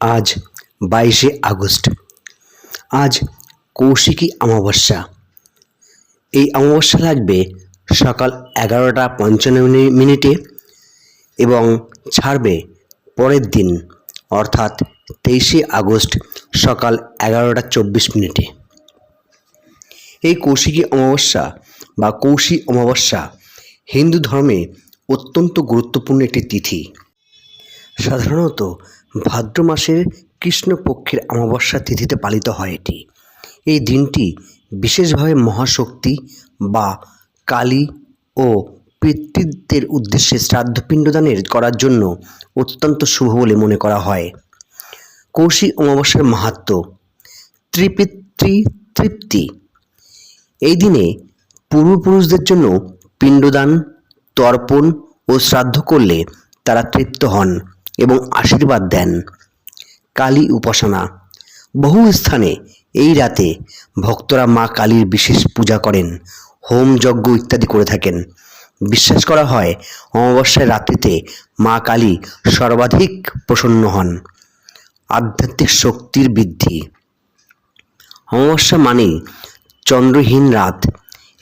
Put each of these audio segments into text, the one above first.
আজ বাইশে আগস্ট। আজ কৌশিকী অমাবস্যা। এই অমাবস্যা লাগবে সকাল এগারোটা পঞ্চান্ন মিনি- মিনিটে এবং ছাড়বে পরের দিন, অর্থাৎ তেইশে আগস্ট সকাল এগারোটা চব্বিশ মিনিটে। এই কৌশিকী অমাবস্যা বা কৌশী অমাবস্যা হিন্দু ধর্মে অত্যন্ত গুরুত্বপূর্ণ একটি তিথি। সাধারণত ভাদ্র মাসের কৃষ্ণপক্ষের অমাবস্যা তিথিতে পালিত হয় এটি। এই দিনটি বিশেষভাবে মহাশক্তি বা কালী ও পিতৃদের উদ্দেশ্যে শ্রাদ্ধ পিণ্ডদানের করার জন্য অত্যন্ত শুভ বলে মনে করা হয়। কৌশী অমাবস্যার মাহাত্ম্য ত্রিপিতৃ তৃপ্তি। এই দিনে পূর্বপুরুষদের জন্য পিণ্ডদান, তর্পণ ও শ্রাদ্ধ করলে তারা তৃপ্ত হন। এবং আশীর্বাদ দেন। কালী উপাসনা। বহু স্থানে এই রাতে ভক্তরা মা কালীর বিশেষ পূজা করেন, হোম যজ্ঞ ইত্যাদি করে থাকেন। বিশ্বাস করা হয়, অমাবস্যার রাত্রিতে মা কালী সর্বাধিক প্রসন্ন হন। আধ্যাত্মিক শক্তির বৃদ্ধি। অমাবস্যা মানেই চন্দ্রহীন রাত।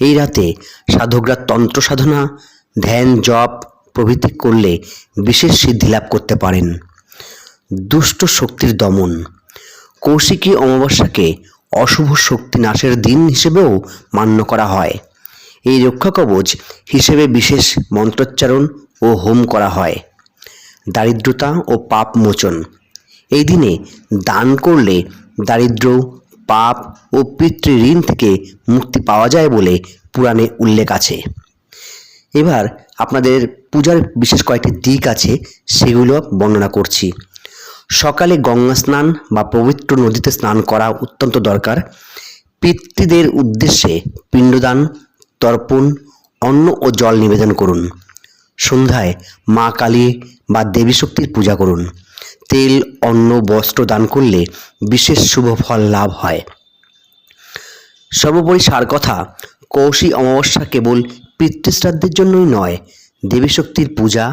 এই রাতে সাধকরা তন্ত্র সাধনা, ধ্যান, জপ প্রভৃতি করলে বিশেষ সিদ্ধি লাভ করতে পারেন। দুষ্ট শক্তির দমন। কৌশিকী অমাবস্যাকে অশুভ শক্তি নাশের দিন হিসেবেও মান্য করা হয়। এই রক্ষা কবচ হিসেবে বিশেষ মন্ত্রোচ্চারণ ও হোম করা হয়। দারিদ্রতা ও পাপ মোচন। এই দিনে দান করলে দারিদ্র, পাপ ও পিতৃ ঋণ থেকে মুক্তি পাওয়া যায় বলে পুরাণে উল্লেখ আছে। এবার আপনাদের পূজার বিশেষ কয়েকটি দিক আছে, সেগুলো বর্ণনা করছি। সকালে গঙ্গা স্নান বা পবিত্র নদীতে স্নান করা অত্যন্ত দরকার। পিতৃদের উদ্দেশ্যে পিণ্ডদান, তর্পণ, অন্ন ও জল নিবেদন করুন। সন্ধ্যায় মা কালী বা দেবী শক্তির পূজা করুন। তেল, অন্ন, বস্ত্র দান করলে বিশেষ শুভ ফল লাভ হয়। সর্বোপরি সার কথা, কৌশী অমাবস্যা কেবল পিতৃশ্রাদ্ধের জন্যই নয় দেবী শক্তির পূজা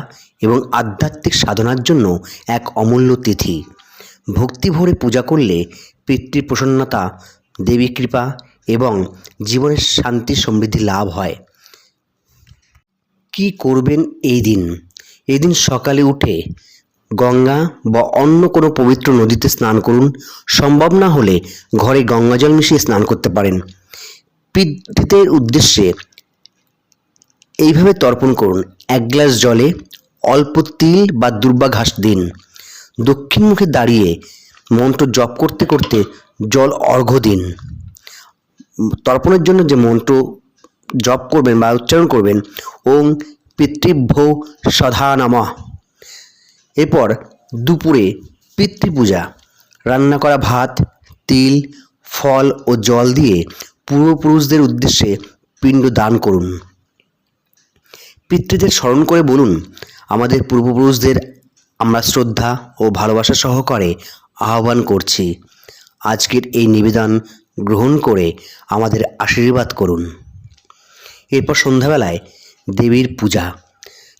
এবং আধ্যাত্মিক সাধনার জন্য এক অমূল্য তিথি। ভক্তি ভরে পূজা করলে পিতৃ প্রসন্নতা দেবী কৃপা এবং জীবনের শান্তি সমৃদ্ধি লাভ হয়। কি করবেন এই দিন? এই দিন সকালে উঠে গঙ্গা বা অন্য কোনো পবিত্র নদীতে স্নান করুন। সম্ভব না হলে ঘরে গঙ্গা জল মিশিয়ে স্নান করতে পারেন। পিতৃদের উদ্দেশ্যে এইভাবে তর্পণ করুন। এক গ্লাস জলে অল্প তিল বা দুর্বা ঘাস দিন। দক্ষিণ মুখে দাঁড়িয়ে মন্ত্র জপ করতে করতে জল অর্ঘ্য দিন। তর্পণের জন্য যে মন্ত্র জপ করবেন বা উচ্চারণ করবেন, ওং পিতৃভ্য সধা নমঃ। এরপর দুপুরে পিতৃপূজা। রান্না করা ভাত, তিল, ফল ও জল দিয়ে পূর্বপুরুষদের উদ্দেশ্যে পিণ্ড দান করুন। পিতৃদের স্মরণ করে বলুন, আমাদের পূর্বপুরুষদের আমরা শ্রদ্ধা ও ভালোবাসা সহকারে আহ্বান করছি। আজকের এই নিবেদন গ্রহণ করে আমাদের আশীর্বাদ করুন। এরপর সন্ধ্যাবেলায় দেবীর পূজা।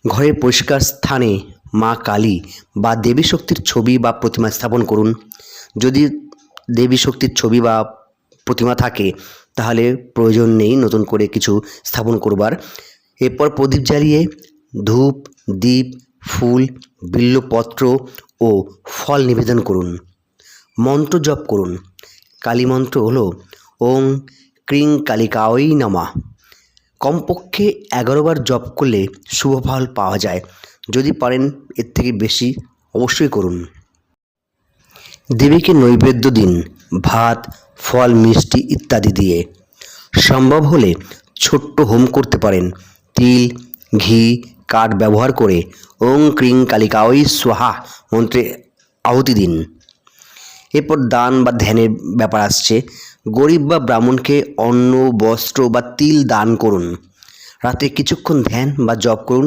ঘরের পরিষ্কার স্থানে মা কালী বা দেবী শক্তির ছবি বা প্রতিমা স্থাপন করুন। যদি দেবী শক্তির ছবি বা প্রতিমা থাকে, তাহলে প্রয়োজন নেই নতুন করে কিছু স্থাপন করবার। এরপর প্রদীপ জ্বালিয়ে ধূপ, দীপ, ফুল, বিল্লপত্র ও ফল নিবেদন করুন। মন্ত্র জপ করুন। কালী মন্ত্র হল, ওং ক্রিং কালিকাওই নামা। কমপক্ষে এগারো বার জপ করলে শুভ ফল পাওয়া যায়। যদি পারেন, এর থেকে বেশি অবশ্যই করুন। দেবীকে নৈবেদ্য দিন, ভাত, ফল, মিষ্টি ইত্যাদি দিয়ে। সম্ভব হলে ছোট্ট হোম করতে পারেন। তিল, ঘি, কাঠ ব্যবহার করে ওং ক্রিং কালিকাওই স্বাহা মন্ত্রে আহুতি দিন। এরপর দান বা ধ্যানের ব্যাপার আসছে। গরিব বা ব্রাহ্মণকে অন্ন, বস্ত্র বা তিল দান করুন। রাতে কিছুক্ষণ ধ্যান বা জপ করুন।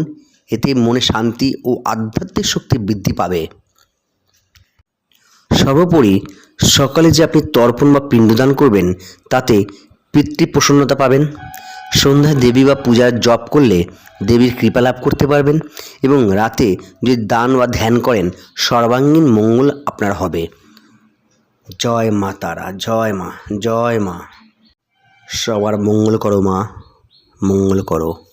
এতে মনে শান্তি ও আধ্যাত্মিক শক্তি বৃদ্ধি পাবে। সর্বোপরি সকালে যে আপনি তর্পণ বা পিণ্ডদান করবেন, তাতে পিতৃ প্রসন্নতা পাবেন। সন্ধ্যায় দেবী বা পূজার জপ করলে দেবীর কৃপা লাভ করতে পারবেন এবং রাতে যদি দান বা ধ্যান করেন, সর্বাঙ্গীন মঙ্গল আপনার হবে। জয় মা তারা, জয় মা জয় মা। সবার মঙ্গল করো মা, মঙ্গল করো।